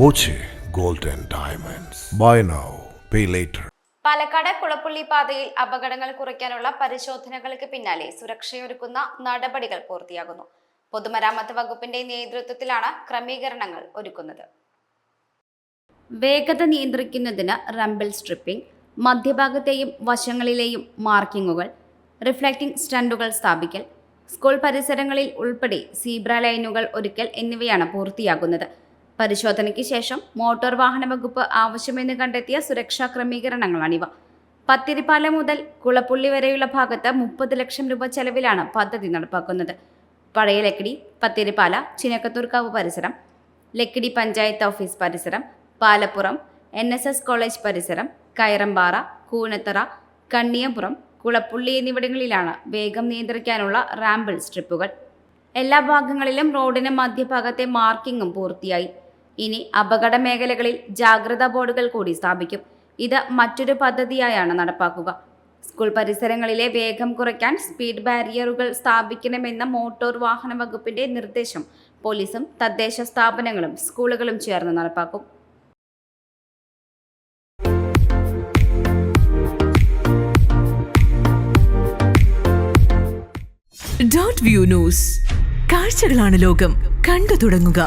Boche gold diamonds. Buy now pay later. Palakkad Kulappully പാതയിൽ അപകടങ്ങൾ കുറയ്ക്കാനുള്ള പരിശോധനകൾക്ക് പിന്നാലെ സുരക്ഷയൊരുക്കുന്ന നടപടികൾ പൂർത്തിയാകുന്നു. പൊതുമരാമത്ത് വകുപ്പിന്റെ നേതൃത്വത്തിലാണ് ക്രമീകരണങ്ങൾ ഒരുക്കുന്നത്. വേഗത നിയന്ത്രിക്കുന്നതിന് റംബിൾ സ്ട്രിപ്പിംഗ് മധ്യഭാഗത്തെയും വശങ്ങളിലെയും മാർക്കിങ്ങുകൾ റിഫ്ലക്റ്റിംഗ് സ്റ്റണ്ടുകൾ സ്ഥാപിക്കൽ സ്കൂൾ പരിസരങ്ങളിൽ ഉൾപ്പെടെ സീബ്ര ലൈനുകൾ ഒരുക്കൽ എന്നിവയാണ് പൂർത്തിയാകുന്നത്. പരിശോധനയ്ക്ക് ശേഷം മോട്ടോർ വാഹന വകുപ്പ് ആവശ്യമെന്ന് കണ്ടെത്തിയ സുരക്ഷാ ക്രമീകരണങ്ങളാണിവ. പത്തിരിപ്പാല മുതൽ കുളപ്പുള്ളി വരെയുള്ള ഭാഗത്ത് മുപ്പത് ലക്ഷം രൂപ ചെലവിലാണ് പദ്ധതി നടപ്പാക്കുന്നത്. പഴയ ലക്കിടി പത്തിരിപ്പാല ചിനക്കത്തൂർക്കാവ് പരിസരം ലക്കിടി പഞ്ചായത്ത് ഓഫീസ് പരിസരം Palappuram N S S college പരിസരം കയറമ്പാറ കൂനത്തറ കണ്ണിയപുറം കുളപ്പുള്ളി എന്നിവിടങ്ങളിലാണ് വേഗം നിയന്ത്രിക്കാനുള്ള റാമ്പിൾ സ്ട്രിപ്പുകൾ. എല്ലാ ഭാഗങ്ങളിലും റോഡിന് മധ്യഭാഗത്തെ മാർക്കിങ്ങും പൂർത്തിയായി. ഇനി അപകട മേഖലകളിൽ ജാഗ്രതാ ബോർഡുകൾ കൂടി സ്ഥാപിക്കും. ഇത് മറ്റൊരു പദ്ധതിയായാണ് നടപ്പാക്കുക. സ്കൂൾ പരിസരങ്ങളിലെ വേഗം കുറയ്ക്കാൻ സ്പീഡ് ബാരിയറുകൾ സ്ഥാപിക്കണമെന്ന മോട്ടോർ വാഹന വകുപ്പിന്റെ നിർദ്ദേശം പോലീസും തദ്ദേശ സ്ഥാപനങ്ങളും സ്കൂളുകളും ചേർന്ന് നടപ്പാക്കും. ഡോട്ട് വ്യൂ ന്യൂസ് കാഴ്ചകളാണ് ലോകം. കണ്ടു തുടങ്ങുക.